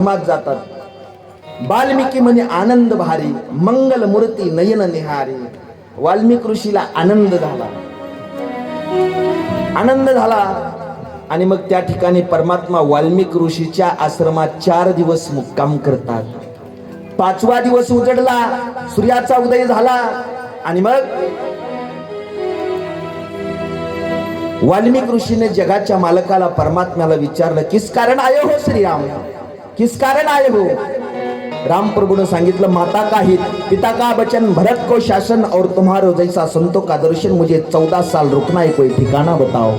जातात. वाल्मिकी म्हणे आनंद भारी मंगल मूर्ती नयन निहारी. वाल्मिक ऋषीला आनंद झाला. आनंद झाला आणि मग त्या ठिकाणी परमात्मा वाल्मिक ऋषीच्या आश्रमात चार दिवस मुक्काम करतात. पाचवा दिवस उजडला सूर्याचा उदय झाला आणि मग वाल्मिक ऋषीने जगाच्या मालकाला परमात्म्याला विचारलं किस कारण आयो हो श्रीराम? किस कारण आहे हो राम प्रभूने सांगितलं माता का हित? पिता का बचन? भरत को शासन और तुम्हारो जैसा संतों का दर्शन? मुझे चौदह साल रुकना है कोई ठिकाना बताओ।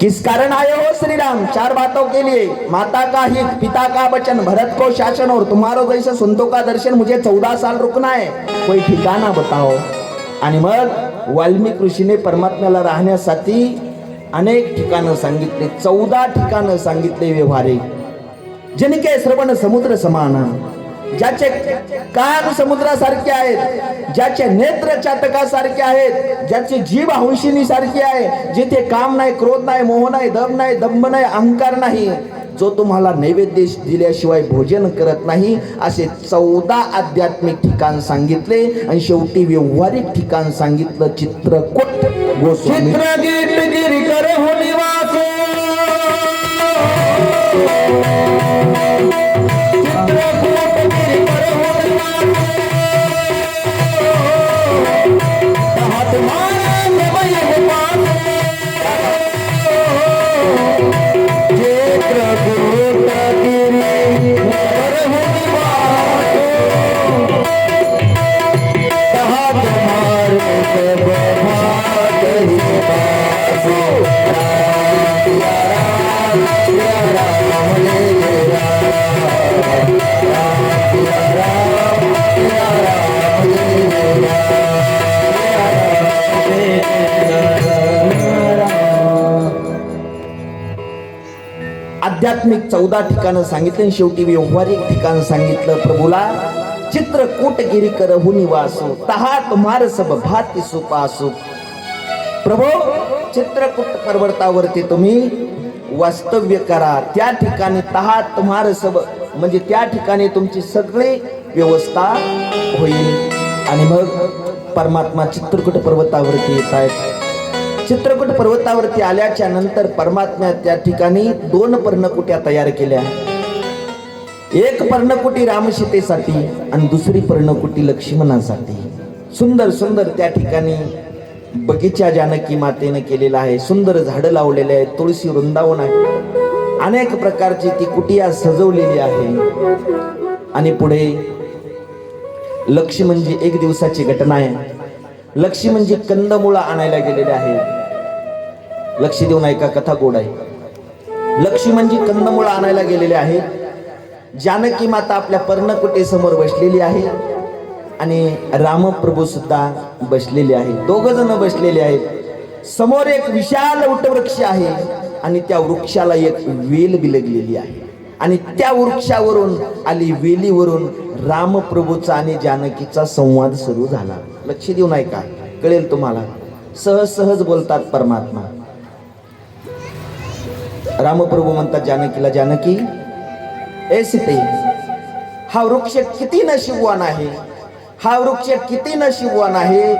किस कारण आए हो श्री राम चार बातों के लिए। माता का हित पिता का वचन भरत को शासन और तुम्हारो जैसे संतों का दर्शन? मुझे चौदह साल रुकना है कोई ठिकाना बताओ। आणि मग वाल्मिक ऋषीने परमात्म्याला राहण्यासाठी अनेक ठिकाणं सांगितले चौदा ठिकाणं सांगितले व्यवहारिक जिनके श्रवण समुद्र समान ज्याचे कान समुद्रासारखे आहेत ज्याचे नेत्र चातकासारखे आहेत ज्याचे जीव हंशिनी सारखी आहे जिथे काम नाही क्रोध नाही मोह नाही दम नाही दंभ नाही अहंकार नाही जो तुम्हाला नैवेद्य दिल्याशिवाय भोजन करत नाही असे चौदा आध्यात्मिक ठिकाण सांगितले आणि शेवटी व्यवहारिक ठिकाण सांगितलं चित्रकूट. गोस्वामी आध्यात्मिक चौदा ठिकाणं सांगितले आणि शेवटी व्यवहारिक ठिकाण सांगितलं प्रभूला. चित्रकूटगिरी करहु निवासो तहा तुम्हार सब भाती सुपासो. प्रभू चित्रकूट पर्वतावरती तुम्ही वास्तव्य करा. त्या ठिकाणी तहा तुम्हार सब म्हणजे त्या ठिकाणी तुमची सगळी व्यवस्था होईल. आणि मग परमात्मा चित्रकूट पर्वतावरती येत आहेत. चित्रकूट पर्वतावरती आल्याच्यानंतर परमात्म्या त्या ठिकाणी दोन पर्णकुट्या तयार केल्या. एक पर्णकुटी रामसीतेसाठी आणि दुसरी पर्णकुटी लक्ष्मणासाठी. सुंदर सुंदर त्या ठिकाणी बगीचा जानकी मातेने केलेला आहे. सुंदर झाडं लावलेले आहेत तुळशी वृंदावन आहे. अनेक प्रकारची ती कुटिया सजवलेली आहे. आणि पुढे लक्ष्मी म्हणजे एक दिवसाची घटना आहे. लक्ष्मी म्हणजे कंदमुळा आणायला गेलेले आहे. लक्ष देऊन ऐका कथा गोड आहे. लक्ष्मी म्हणजे कंदमुळ आणायला गेलेले आहे. जानकी माता आपल्या पर्णकुटे समोर बसलेली आहे आणि रामप्रभू सुद्धा बसलेले आहे दोघ जण बसलेले आहेत. समोर एक विशाल वटवृक्ष आहे आणि त्या वृक्षाला एक वेल बिलगलेली आहे. आणि त्या वृक्षावरून आली वेलीवरून रामप्रभूचा आणि जानकीचा संवाद सुरू झाला. लक्ष देऊन ऐका कळेल तुम्हाला. सहज सहज बोलतात परमात्मा. रामप्रभू म्हणतात जानकीला जानकी ए सीते हा वृक्ष किती नशिबवान आहे? हा वृक्ष किती नशिबवान आहे?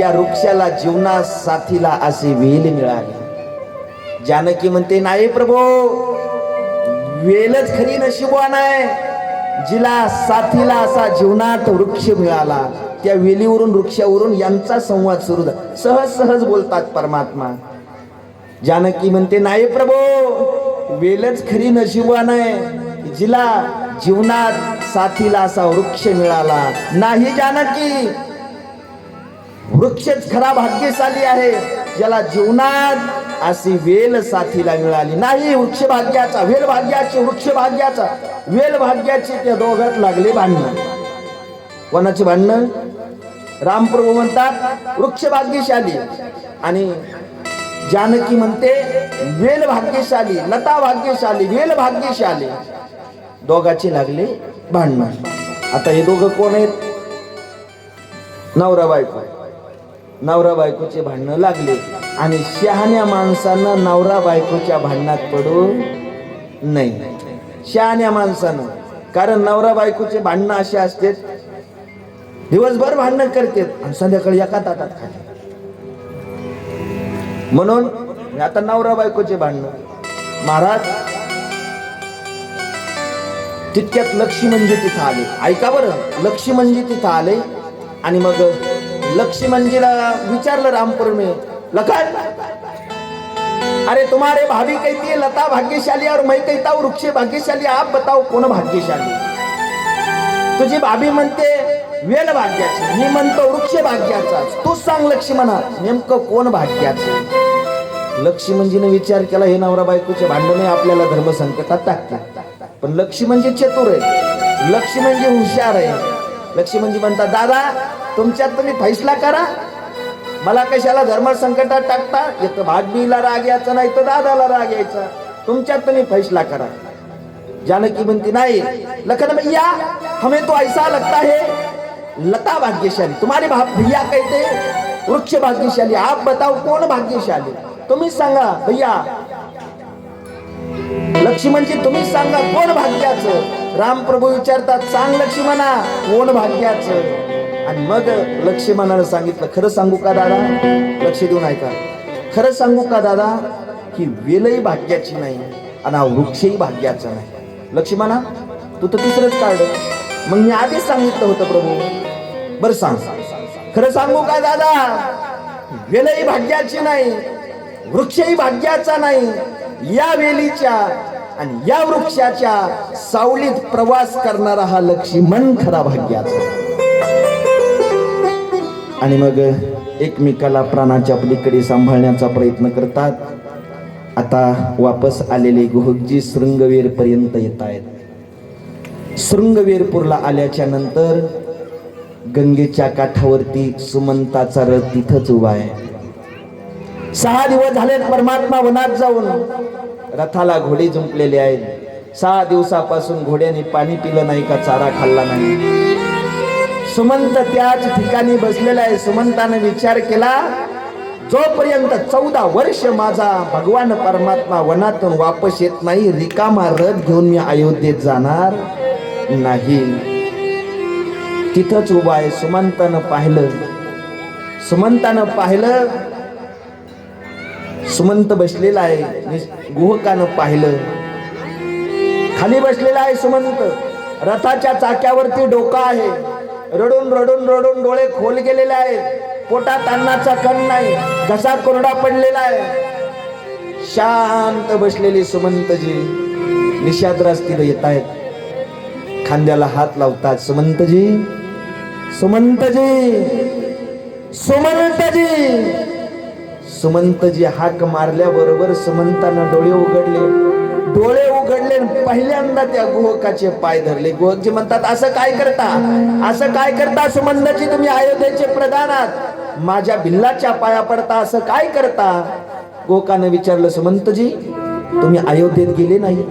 या वृक्षाला जीवना साथीला असे वेल मिळाले. जानकी म्हणते नाही प्रभू वेलच खरी नशिबवान आहे. जिला साथीला असा जीवनात वृक्ष मिळाला. त्या वेलीवरून वृक्षावरून यांचा संवाद सुरू झाला. सहज सहज बोलतात परमात्मा. जानकी म्हणते नाही प्रभू वेलच खरी नशिबान आहे. जिला जीवनात साथीला असा वृक्ष मिळाला. नाही जानकी वृक्षच खरा भाग्यशाली आहे. ज्याला जीवनात अशी वेल साथीला मिळाली. नाही वृक्ष भाग्याचा वेल भाग्याची वृक्ष भाग्याचा वेल भाग्याची त्या दोघात लागले भांडणं. कोणाचे भांडणं? रामप्रभू म्हणतात वृक्ष भाग्यशाली आणि जानकी म्हणते वेल भाग्यशाली लता भाग्यशाली वेल भाग्यशाली. दोघाचे लागले भांडण. आता हे दोघं कोण आहेत? नवरा बायको. नवरा बायकोचे भांडणं लागले आणि शहाण्या माणसानं नवरा बायकोच्या भांडणात पडू नाही. शहाण्या माणसानं. कारण नवरा बायकोचे भांडणं असे असतात दिवसभर भांडणं करतात आणि संध्याकाळी एका ताटात खातात. म्हणून आता नवरा बायकोचे भांडणं. महाराज तितक्यात लक्ष्मी म्हणजे तिथं आले. ऐका बरं लक्ष्मी म्हणजे तिथं आले आणि मग लक्ष्मी म्हणजेला विचारलं रामपुर लखन! अरे तुम्हारे भाभी कहती है लता भाग्यशाली और मैं कहता हूँ वृक्ष भाग्यशाली आप बताओ कोण भाग्यशाली? तुझी भाभी म्हणते वेल भाग्याची मी म्हणतो वृक्ष भाग्याचा तूच सांग लक्ष्मणा नेमकं कोण भाग्याचं? लक्ष्मणजीने विचार केला हे नवरा बायकोचे भांडणे आपल्याला धर्म संकटात टाकतात. पण लक्ष्मी म्हणजे चतुर आहे. लक्ष्मी म्हणजे हुशार आहे. लक्ष्मी म्हणजे म्हणतात दादा तुमच्यात तुम्ही फैसला करा. मला कशाला धर्म संकटात टाकता? एक तर राग यायचा नाही तर दादाला राग यायचा. तुमच्यात तुम्ही फैसला करा. जानकी म्हणती नाही लखन भैया हमें तो ऐसा लगता है लता भाग्यशाली तुम्हारे भैया कहते वृक्ष भाग्यशाली आप बताओ कोण भाग्यशाली? तुम्ही सांगा भैया. लक्ष्मणजी तुम्ही सांगा कोण भाग्याचं? रामप्रभू विचारतात सांग लक्ष्मणा कोण भाग्याचं? आणि मग लक्ष्मणानं सांगितलं खरं सांगू का दादा? लक्ष देऊन ऐका. खरं सांगू का दादा ही वेलही भाग्याची नाही आणि हा वृक्षही भाग्याचा नाही. लक्ष्मणा तू तर तिसरंच काढ मग मी आधीच सांगितलं होतं प्रभू. बरं सांग. खरं सांगू का दादा वेलही भाग्याची नाही वृक्षही भाग्याचा नाही. या वेलीच्या आणि या वृक्षाच्या सावलीत प्रवास करणारा हा लक्ष्मण खरा भाग्याचा. आणि मग एकमेकाला प्राणाच्या पलीकडे सांभाळण्याचा प्रयत्न करतात. आता वापस आलेले गुहजी शृंगवेर पर्यंत येत आहेत शृंगवेरपूरला आल्याच्यानंतर गंगेच्या काठावरती सुमंताचा रथ तिथंच उभा आहे. सहा दिवस झाले परमात्मा वनात जाऊन रथाला घोडे जुंपलेले आहेत सहा दिवसापासून घोड्याने पाणी पिलं नाही का चारा खाल्ला नाही. सुमंत त्याच ठिकाणी बसलेला आहे. सुमंताने विचार केला जोपर्यंत चौदा वर्ष माझा भगवान परमात्मा वनातून वापस येत नाही रिकामा रथ घेऊन मी अयोध्येत जाणार नाही. तिथंच उभा आहे. सुमंतानं पाहिलं. सुमंतानं पाहिलं सुमंत बसलेला आहे. गुहकानं पाहिलं. खाली बसलेला आहे सुमंत. रथाच्या चाक्यावरती डोका आहे. रडून रडून रडून डोळे खोल गेलेले आहेत. पोटात अन्नाचा कण नाही. घसा कोरडा पडलेला आहे. शांत बसलेली सुमंतजी निषाद्रास तिथं येत आहेत. खांद्याला हात लावतात सुमंतजी. सुमंतजी! सुमंतजी! सुमंतजी हाक मारल्याबरोबर सुमंतानं डोळे उघडले. डोळे उघडले आणि पहिल्यांदा त्या गुहकाचे पाय धरले. गुहकजी म्हणतात असं काय करता? असं काय करता सुमंतजी? तुम्ही अयोध्येचे प्रधान आहात. माझ्या भिल्लाच्या पाया पडता. असं काय करता? गोकानं विचारलं सुमंतजी तुम्ही अयोध्येत गेले नाही.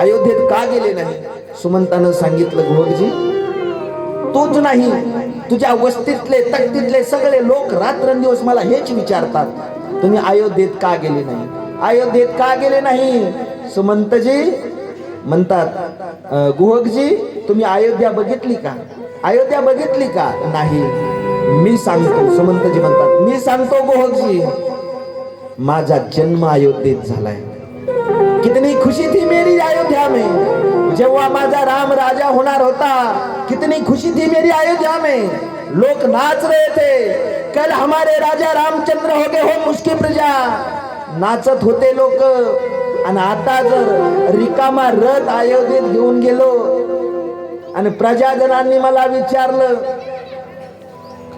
अयोध्येत का गेले नाही? सुमंतानं सांगितलं गुहकजी तूच नाही. तुझ्या वस्तीतले तक्तीतले सगळे लोक रात्रंदिवस मला हेच विचारतात तुम्ही अयोध्येत का गेले नाही? अयोध्येत का गेले नाही? सुमंतजी म्हणतात गुहकजी तुम्ही अयोध्या बघितली का? अयोध्या बघितली का? नाही. मी सांगतो सुमंतजी म्हणतात मी सांगतो गुहकजी माझा जन्म अयोध्येत झालाय. कितनी खुशी थी मेरी अयोध्या में. जेव्हा माझा राम राजा होणार होता कितनी खुशी थी मेरी अयोध्या में। लोग नाच रहे थे। कल हमारे राजा रामचंद्र हो गए हो मुस्की प्रजा। नाचत होते लोक आणि आता जर रिकामा रथ अयोध्येत घेऊन गेलो आणि प्रजाजनांनी मला विचारलं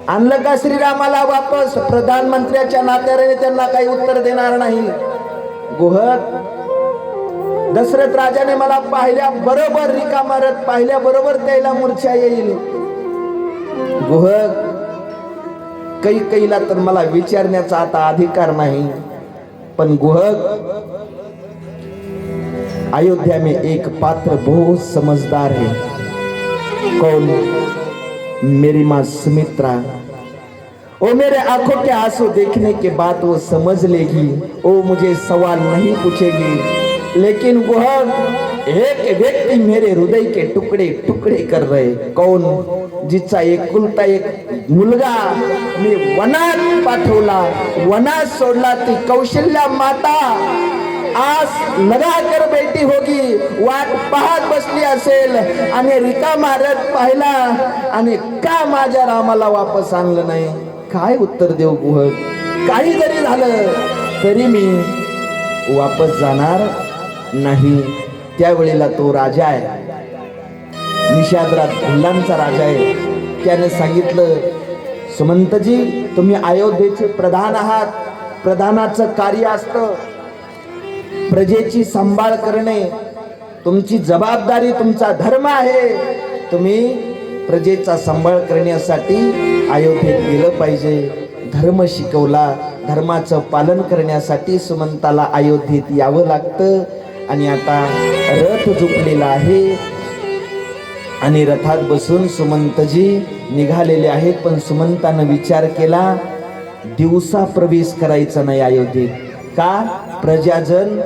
आणलं का श्रीरामाला वापस? प्रधानमंत्र्याच्या नात्याने त्यांना काही उत्तर देणार नाही। गुहक दशरथ राजाने मला पाहिल्या बरोबर रिका मारत पाहिल्या बरोबर त्याला मूर्छा येईल. गुहक काही कैला तर मला विचारण्याचा आता अधिकार नाही. पण गुहक अयोध्या में एक पात्र बहुत समझदार है. कौन? मेरी माँ सुमित्रा। ओ मेरे आंखों के आंसू देखने के बाद वो समझ लेगी। ओ मुझे सवाल नहीं पूछेगी। लेकिन वह एक व्यक्ति मेरे हृदय के टुकड़े टुकड़े कर रहे। कौन? जिचा एकुलता एक मुलगा मी वनात पाठवला वनात सोडला ती कौशल्या माता। आस लगा कर बैठी होगी वाट पाहत बसली असेल। आणि रिका मारत पाहिला आणि का माझ्या रामाला वापस आणलं नाही? काय उत्तर देऊ गुह काही जरी झालं तरी मी वापस जाणार नाही. त्यावेळेला तो राजा आहे. निषादराज भिल्लांचा राजा आहे. त्याने सांगितलं सुमंतजी तुम्ही अयोध्येचे प्रधान आहात. प्रधानाचं कार्य असतं. प्रजेची सांभाळ करणे. तुमची जबाबदारी तुमचा धर्म आहे. तुम्ही प्रजेचा सांभाळ करण्यासाठी अयोध्येत गेलं पाहिजे. धर्म शिकवला. धर्माचं पालन करण्यासाठी सुमंताला अयोध्येत यावं लागतं. आणि आता रथ झुकलेला आहे. आणि रथात बसून सुमंतजी निघालेले आहेत पण सुमंतानं विचार केला दिवसा प्रवेश करायचा नाही अयोध्येत. का? प्रजाजन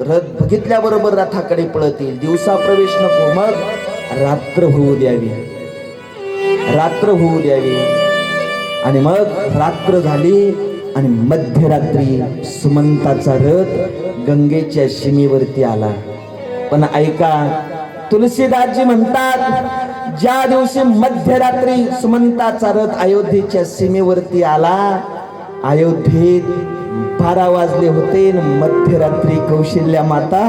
रथ बघितल्याबरोबर रथाकडे पळतील. दिवसा प्रवेश नको मग रात्र होऊ द्यावी. रात्र होऊ द्यावी. आणि मग रात्र झाली आणि मध्यरात्री सुमंताचा रथ गंगेच्या सीमेवरती आला. पण ऐका तुलसीदासजी म्हणतात ज्या दिवशी मध्यरात्री सुमंताचा रथ अयोध्येच्या सीमेवरती आला अयोध्येत बारा वाजले होते आणि मध्यरात्री कौशल्या माता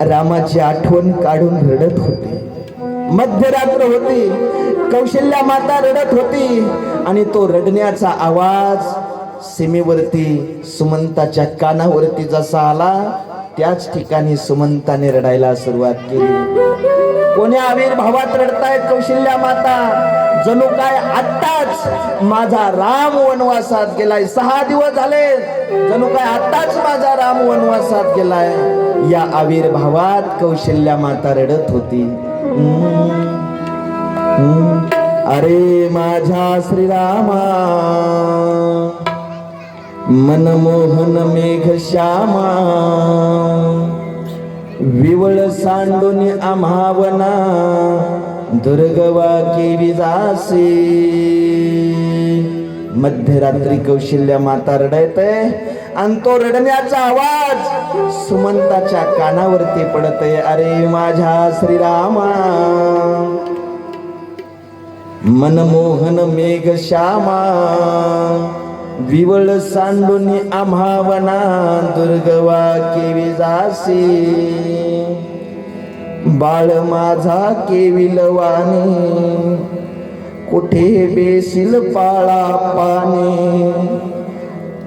रामाची आठवण काढून रडत होती. मध्यरात्र होती कौशल्या माता रडत होती आणि तो रडण्याचा आवाज सीमेवरती सुमंताच्या कानावरती जसा आला त्याच ठिकाणी सुमंताने रडायला सुरुवात केली. कोण्या आविर्भावात रडतायत कौशल्या माता? जणू काय आत्ताच माझा राम वनवासात गेलाय. सहा दिवस झाले जणू काय आत्ताच माझा राम वनवासात गेलाय. या आविर्भावात कौशल्या माता रडत होती. अरे माझ्या श्रीरामा मनमोहन मेघ श्यामा विवळ सांडून आम्हावना दुर्गवा केवी जासे. मध्यरात्री कौशल्य माता रडत आणि तो रडण्याचा आवाज सुमंताच्या कानावरती पडत अरे माझ्या श्रीरामा मनमोहन मेघ श्यामा विवळ सांडून आम्हावना दुर्गवा केवी जासी. बाळ माझा केविलवाने कुठे बेसिल पाळा पाणी?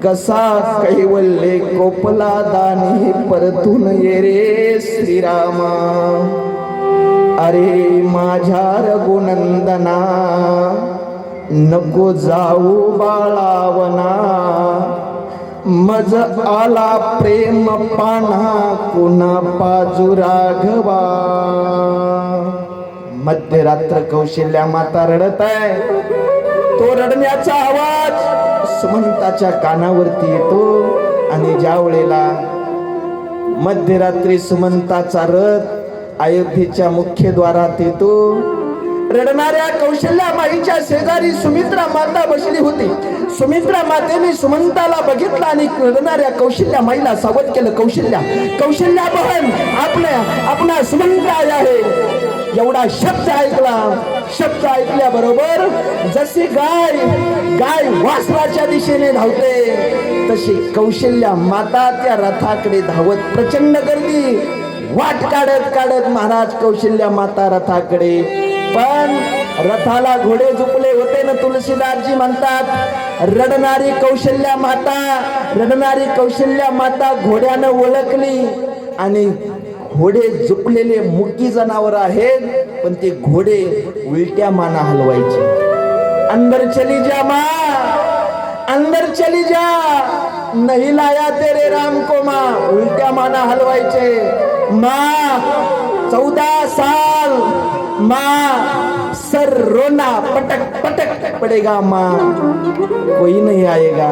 कसा कैवल्ले कोपला दानी परतून ये रे श्रीरामा. अरे माझ्या रघुनंदना नको जाऊ बाळावना. मज आला प्रेम पाना कुणा पाजू राघवा. मध्यरात्र कौशल्या माता रडत आहे. तो रडण्याचा आवाज सुमंताच्या कानावरती येतो आणि ज्या वेळेला मध्यरात्री सुमंताचा रथ अयोध्येच्या मुख्य द्वारात येतो रडणाऱ्या कौशल्या माईच्या शेजारी सुमित्रा माता बसली होती. सुमित्रा मातेने सुमंताला बघितलं आणि रडणाऱ्या कौशल्या माईला सावध केलं. कौशल्या कौशल्या बहन आपल्या आपणा सुमंत आय आहे. एवढा शब्द ऐकला. शब्द ऐकल्याबरोबर जशी गाय गाय वासराच्या दिशेने धावते तशी कौशल्या माता त्या रथाकडे धावत प्रचंड गर्दी. वाट काढत काढत महाराज कौशल्या माता रथाकडे पण रथाला घोडे झुकले होते ना तुलसीदासजी म्हणतात रडणारी कौशल्या माता रडणारी कौशल्या माता घोड्यानं ओळखली. आणि घोडे झुकलेले मुकी जनावर आहेत पण ते घोडे उलट्या माना हलवायचे. अंदर चली जा मा अंदर चली जा नहीं लाया तेरे राम को मा उलट्या माना हलवायचे. मा चौदा साल माँ सर रोना पटक पटक पड़ेगा माँ. कोई नहीं आएगा.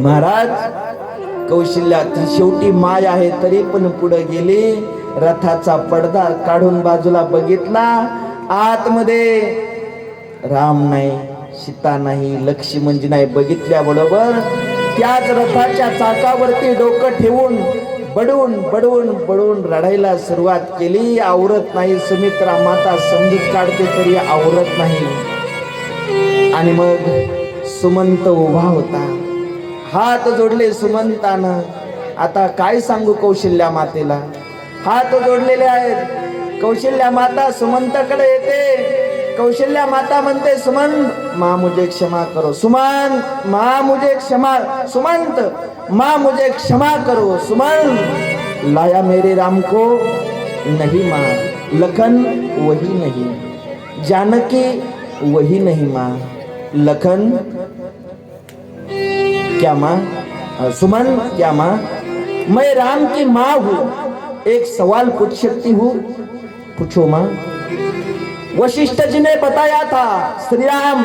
महाराज कौशल्यातील शेवटी माय आहे तरी पण पुढे गेली. रथाचा पडदा काढून बाजूला बघितला. आतमध्ये राम नाही सीता नाही लक्ष्मणजी नाही बघितल्याबरोबर त्याच रथाच्या चाकावरती डोकं ठेवून बडवून बडवून बडवून रडायला सुरुवात केली. आवरत नाही सुमित्रा माता समजूत काढते तरी आवरत नाही. आणि मग सुमंत उभा होता. हात जोडले सुमंतानं. आता काय सांगू कौशल्या मातेला? हात जोडलेले आहेत. कौशल्या माता सुमंताकडे येते. कौशल्या माता म्हणते सुमन माँ मुझे क्षमा करो. सुमंत, माँ मुझे क्षमा, सुमंत, माँ मुझे क्षमा करो। सुमन लाया मेरे राम को नहीं माँ लखन वही नहीं, जानकी वही नहीं माँ लखन क्या माँ सुमन क्या माँ मैं राम की माँ हूँ, एक सवाल पूछ सकती हूँ, पूछो माँ। वशिष्ठ जी ने बताया था श्री राम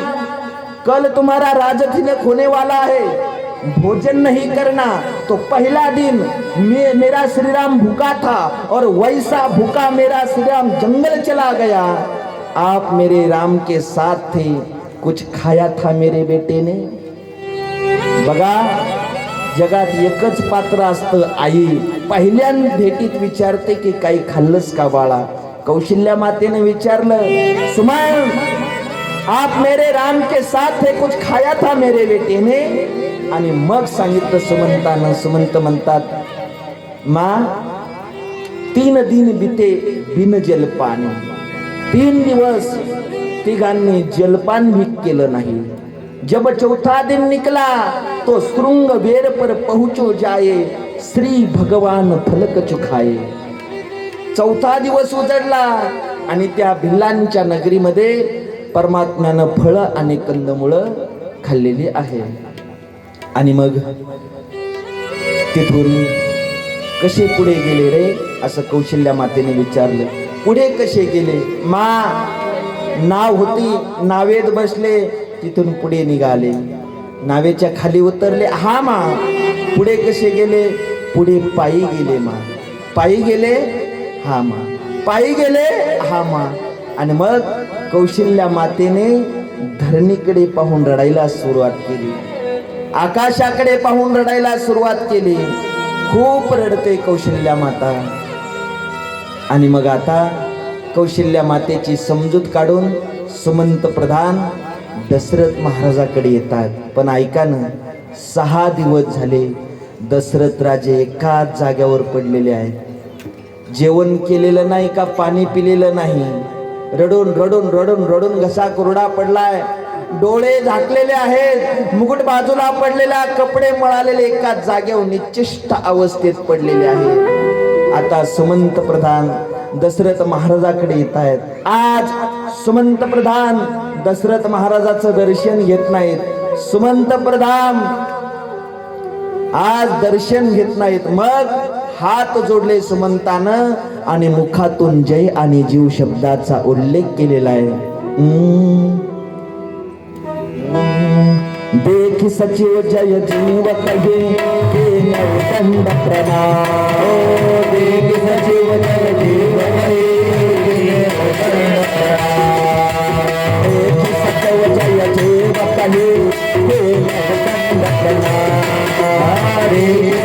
कल तुम्हारा राजतिलक होने वाला है। भोजन नहीं करना तो पहला दिन मे, मेरा श्री राम भूखा था और वैसा भूखा मेरा श्री राम जंगल चला गया। आप मेरे राम के साथ थे कुछ खाया था मेरे बेटे ने? बघा जगात एकच पात्र आई। पहिल्या भेटीत विचारते की काही का बाळा? कौशल्या मातेने विचारलं सुमन आप मेरे राम के साथ हे कुछ खाया था मेरे बेटे ने? आणि मग सांगितलं सुमंतानं सुमंत म्हणतात मा तीन दिन बिते बिन जलपान. तीन दिवस तिघांनी जलपान भी केलं नाही. जब चौथा दिन निकला तो श्रृंग वेर पर पहुंचो जाये श्री भगवान फलक चुखाये चौथा दिवस उजडला आणि त्या भिल्लांच्या नगरीमध्ये परमात्म्यानं फळं आणि कंदमुळं खाल्लेली आहे. आणि मग तिथून कसे पुढे गेले रे? असं कौशल्या मातेने विचारलं. पुढे कसे गेले? मा नाव होती नावेत बसले तिथून पुढे निघाले. नावेच्या खाली उतरले हा मा पुढे कसे गेले? पुढे पायी गेले मा. पायी गेले हा मा. पायी गेले हा मा. आणि मग कौशल्या मातेने धरणीकडे पाहून रडायला सुरुवात केली. आकाशाकडे पाहून रडायला सुरुवात केली. खूप रडते कौशल्या माता. आणि मग आता कौशल्या मातेची समजूत काढून सुमंत प्रधान दशरथ महाराजाकडे येतात. पण ऐका ना सहा दिवस झाले दशरथ राजे एकाच जाग्यावर पडलेले आहेत. जेवण केलेलं नाही का पाणी पिलेलं नाही? रडून रडून रडून रडून घसा कुरडा पडलाय. डोळे झाकलेले आहेत. मुकुट बाजूला पडलेला कपडे मळालेले एकाच जागेवर निश्चिष्ट अवस्थेत पडलेले आहेत. आता सुमंत प्रधान दशरथ महाराजाकडे येत आहेत. आज सुमंत प्रधान दशरथ महाराजाचं दर्शन घेत नाहीत. सुमंत प्रधान आज दर्शन घेत नाहीत. मग हात जोडले सुमंतानं आणि मुखातून जय आणि जीव शब्दाचा उल्लेख केलेला आहे. देख सचिव जय जीव कहे दंड प्रणाम देख सचिव जय जीव कहे देख सचिव जय जीव कहे प्रणाम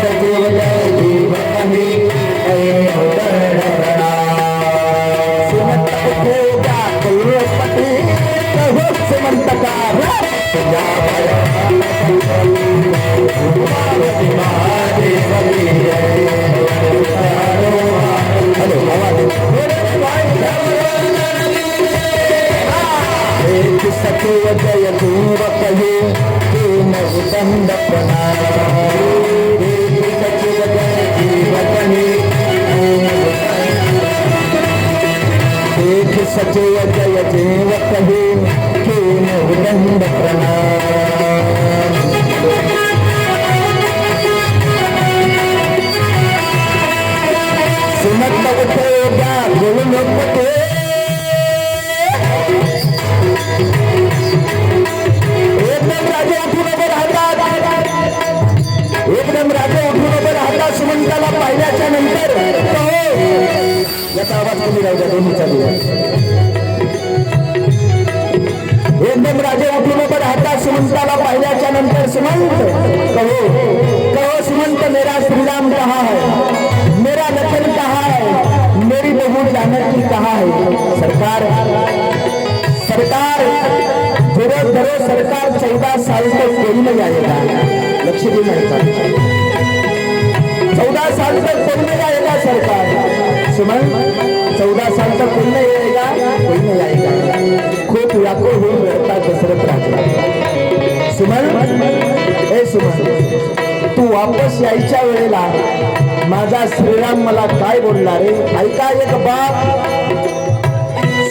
एकदम राजे उठून उभे सुमंताला पाहिल्याच्या नंतर याचा आवाज कमी राहू द्या दोन्हीचा दिवस एकदम राजे उठून उभे सुमंताला पाहिल्याच्या नंतर सुमंत कहो कहो सुमंत मेरा श्रीराम कहा है? मेरा लखन कहा है? मेरी बहू जानकी कहा है? सरकार सरकार धरो धरो सरकार चौदह साल तक कोई नहीं आएगा लक्ष्मी देऊ नका चौदह साल तक कोई नहीं आएगा सरकार? सुमन चौदह साल तक कोई नहीं आएगा कोई नहीं आएगा खूप व्याकुळ होऊन रडतात दशरथ राजा. सुमन ए सुमन तू वापस यायच्या वेळेला माझा श्रीराम मला काय बोलणार रे ऐका एक बाप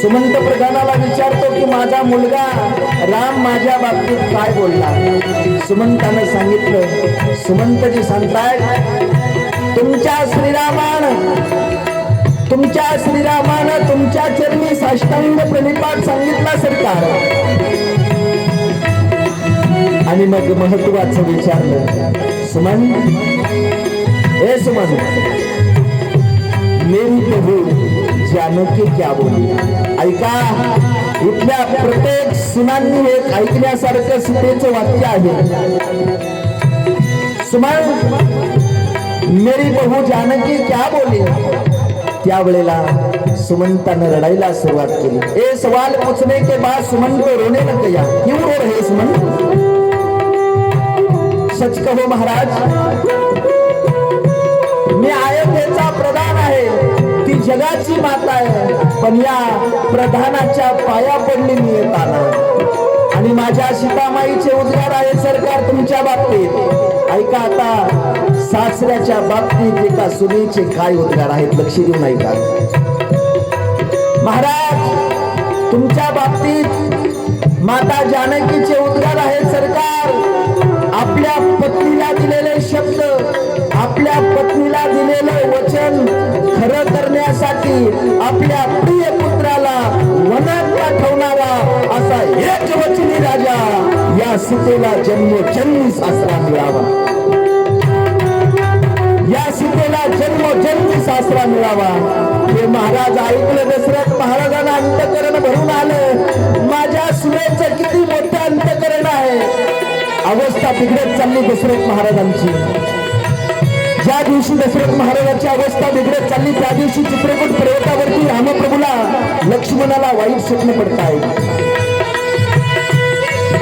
सुमंत प्रधानाला विचारतो की माझा मुलगा राम माझ्या बाबतीत काय बोलला? सुमंतानं सांगितलं सुमंतजी सांगतायत तुमच्या श्रीरामान तुमच्या श्रीरामानं तुमच्या चरणी साष्टांग प्रणिपात सांगितला सरकार. आणि मग महत्वाचं विचारलं सुमन हे सुमन मेरी प्रभू जानकी क्या बोली? ऐका इथल्या प्रत्येक सुनांनी एक ऐकण्यासारखं सीतेचं वाक्य आहे. सुमन मेरी बहू जानकी क्या बोली? त्यावेळेला सुमंतानं रडायला सुरुवात केली. ए सवाल पूछने के बाद सुमन को रोने न कया क्यों रो रहे हो सुमन? सच कहो महाराज। जगाची माता आहे. पण या प्रधानाच्या पाया पडली मी येताना. आणि माझ्या सीतामाईचे उद्गार आहे सरकार तुमच्या बाबतीत. ऐका आता सासऱ्याच्या बाबतीत एका सुनेचे काय उद्गार आहेत लक्ष देऊन ऐका. महाराज तुमच्या बाबतीत माता जानकीचे उद्गार आहेत सरकार. करण्यासाठी आपल्या प्रिय पुत्राला वनात पाठवणारा असा एक वचनी राजा या सीतेला जन्म जन्मी सासरा मिळावा. या सीतेला जन्म जन्मी सासरा मिळावा. हे महाराज ऐकलं दशरथ महाराजांना अंतकरण भरून आलं. माझ्या सुनेचं किती मोठं अंतकरण आहे. अवस्था बिघडत चालली दशरथ महाराजांची. ज्या दिवशी दशरथ महाराजांची अवस्था बिघडत चालली त्या दिवशी चित्रकूट पर्वतावरती रामप्रभूला लक्ष्मणाला वाईट स्वप्न पडतायत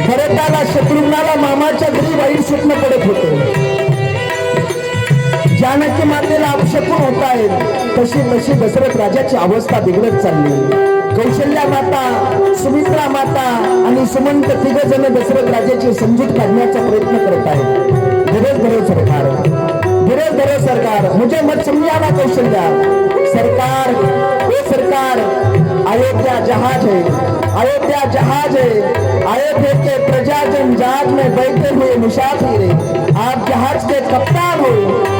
भरताला शत्रुघ्नाला मामाच्या घरी वाईट स्वप्न पडत होते. जानकी मातेला अपशकून होत आहेत. तशी तशी दशरथ राजाची अवस्था बिघडत चालली. कौशल्या माता सुमित्रा माता आणि सुमंत तिघ जण दशरथ राजाची समजूत काढण्याचा प्रयत्न करत आहेत. गरज गरज सरकार धीरज धरो सरकार, मुझे मत समझाना कौशल्या सरकार। हे सरकार, अयोध्या जहाज़ है, अयोध्या जहाज़ है, अयोध्या के प्रजाजन जहाज़ में बैठे हुए मुसाफिर है। आप जहाज़ के कप्तान हो,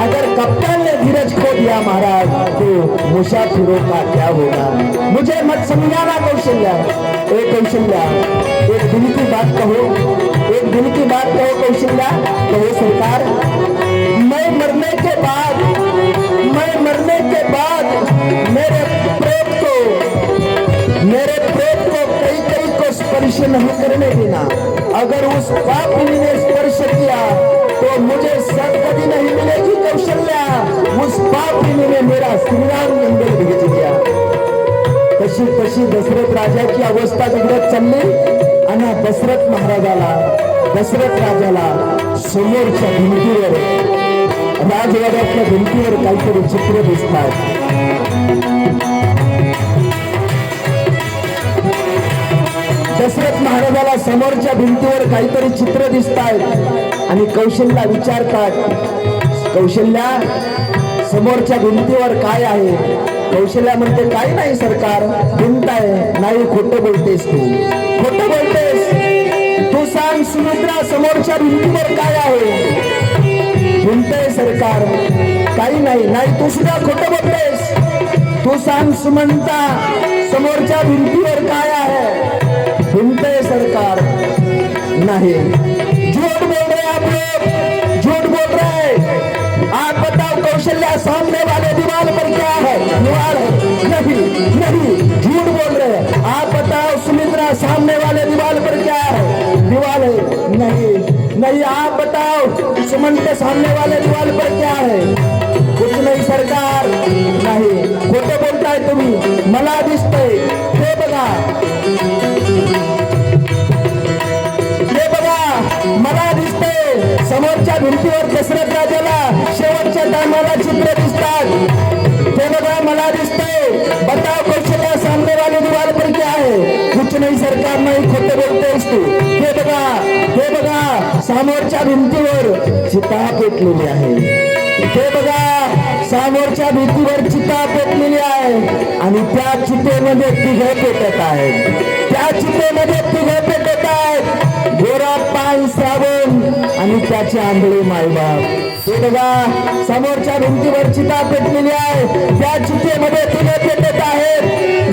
अगर कप्तान ने धीरज खो दिया महाराज तो मुसाफिरों का क्या होगा? मुझे मत समझाना कौशल्या ए कौशल्या एक दिन की बात कहो, एक दिन की बात कहो कौशल्या कहो सरकार। मरने के बाद, मैं मरने के बाद मेरे प्रेत को, मेरे प्रेत को कई कई को स्पर्श नहीं करने देना। अगर उस पापिनी ने स्पर्श किया तो मुझे सदगति नहीं मिलेगी, कौशल्या। उस पापिनी ने मेरा श्रीराम मंदिर भेज दिया। तशी तशी दशरथ राजाची अवस्था बिघडत चालली आणि दशरथ महाराजाला, दशरथ राजाला समोरच्या भिंतीवर राजवाड्यातल्या भिंतीवर काहीतरी चित्र दिसतात. दशरथ महाराजाला समोरच्या भिंतीवर काहीतरी चित्र दिसतात आणि कौशल्या विचारतात कौशल्या समोरच्या भिंतीवर काय आहे? कौशल्या म्हणते काय नाही सरकार भिंत आहे. नाही खोटं बोलतेस तू. खोटं बोलतेस? तू सांग सुमित्रा समोरच्या भिंतीवर काय आहे? भिंत आहे सरकार। काही नाही नाही, तू सुद्धा खोटं बोलतेस. तू सांग सुमंता, समोरच्या भिंतीवर काय भिंत आहे सरकार. नहीं. झूठ बोल रहे आप लोग झूठ बोल रहे आप बताओ कौशल्या सामने वाले दीवार पर क्या है दीवार है नहीं नहीं. झूठ बोल रहे आप बताओ सुमित्रा सामने वाले दीवार नहीं आप बताओ सुमंत सामने वाले दीवार पर क्या है? कुछ नहीं सरकार। नाही खोटं बोलताय तुम्ही। मला दिसतंय। हे बघा। हे बघा मला दिसतंय। समोरच्या भिंतीवर दशरथ राजाला समोरच्या भिंतीवर चिता पेटलेली आहे. ते बघा समोरच्या भिंतीवर चिता पेटलेली आहे. आणि त्या चितेमध्ये तिघ पेटत आहेत. त्या चितेमध्ये तिघ पेटत आहेत. गोरा पान श्रावण आणि त्याचे आंधळे मायबाप हे बघा समोरच्या भिंतीवर चिता पेटलेली आहे. त्या चितेमध्ये तिघ पेटत आहेत.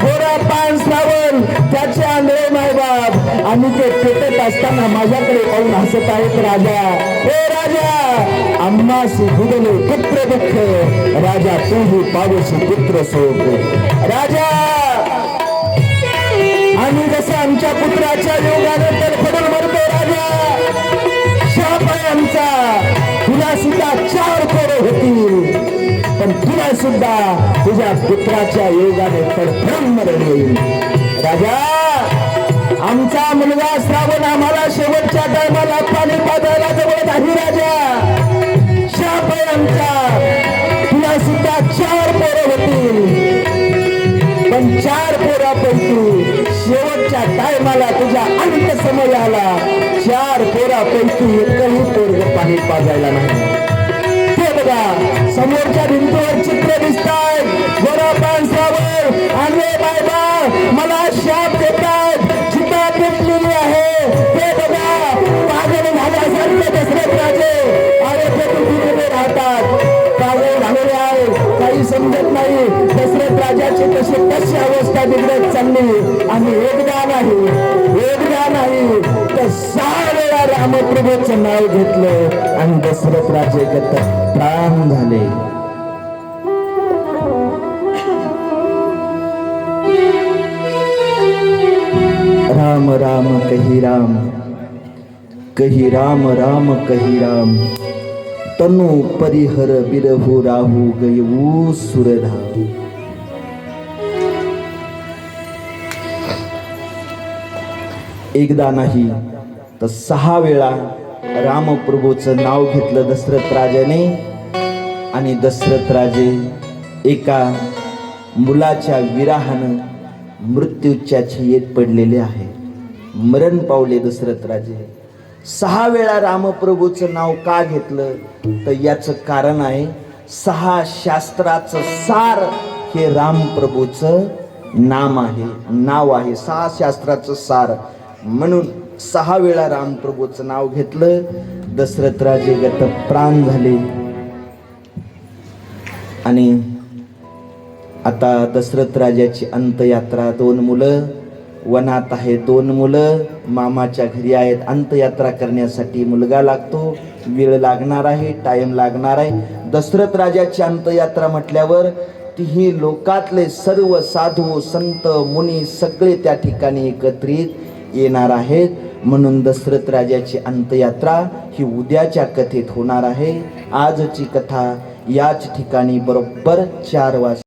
गोरा पान श्रावण त्याचे आंधळे मायबाप आणि ते पेटत असताना माझ्याकडे पाहून हसत आहेत राजा. हे राजा अम्मा सुधले पुत्र दुःख राजा तूही पावशी पुत्र शोक राजा आम्ही जसं आमच्या पुत्राच्या योगाने तर पडून मरतो राजा शाप आहे आमचा. तुला सुद्धा चार पोरं होतील. पण तुला सुद्धा तुझ्या पुत्राच्या योगाने तडफडून मरण येईल. राजा आमचा मुलगा श्रावण आम्हाला शेवटच्या टायमाला पाणी पाजायला जवळ नाही राजा. शाप आहे आमचा. तुला सुद्धा चार पोरं होतील. पण चार पोरापैकी शेवटच्या टायमाला तुझ्या अंत समय आला. चार पोरापैकी एकही पोरग पाणी पाजायला नाही. ते बघा समोरच्या भिंतीवर चित्र दिसताय. गोरा श्रावण आणि बायबा मला शाप दे राजे. अरे ते पृथ्वीमध्ये राहतात? कावळे झालेले आहे काही समजत नाही. दशरथ राजाची कशी कशी अवस्था बिघडत चालली. आणि एकदा नाही एकदा नाही तर सहा वेळा रामप्रभूचं नाव घेतलं आणि दशरथ राजे गत प्राण झाले. राम राम कही राम. कही राम राम कही राम। तनु परिहर बिरहु राहू गयऊ सुरधाऊ एकदा नाही तर सहा वेळा रामप्रभूचं नाव घेतलं दशरथ राजाने आणि दशरथ राजे एका मुलाच्या विराहानं मृत्यूच्या येत पडलेले आहे. मरण पावले दशरथ राजे. सहा वेळा रामप्रभूचं नाव का घेतलं? तर याचं कारण आहे सहा शास्त्राचं सार हे रामप्रभूचं नाम आहे नाव आहे. सहा शास्त्राचं सार. म्हणून सहा वेळा रामप्रभूचं नाव घेतलं दशरथ राजे गत प्राण झाले. आणि आता दशरथ राजाची अंतयात्रा दोन मुलं. वनात आहे दोन मुलं मामाच्या घरी आहेत अंतयात्रा करण्यासाठी मुलगा लागतो वेळ लागणार आहे टाइम लागणार आहे. दशरथ राजाची अंतयात्रा म्हटल्यावर तीही लोकातले सर्व साधू संत मुनी सगळे त्या ठिकाणी एकत्रित येणार आहेत. म्हणून दशरथ राजाची अंतयात्रा ही उद्याच्या कथेत होणार आहे. आजची कथा याच ठिकाणी बरोबर चार वाजता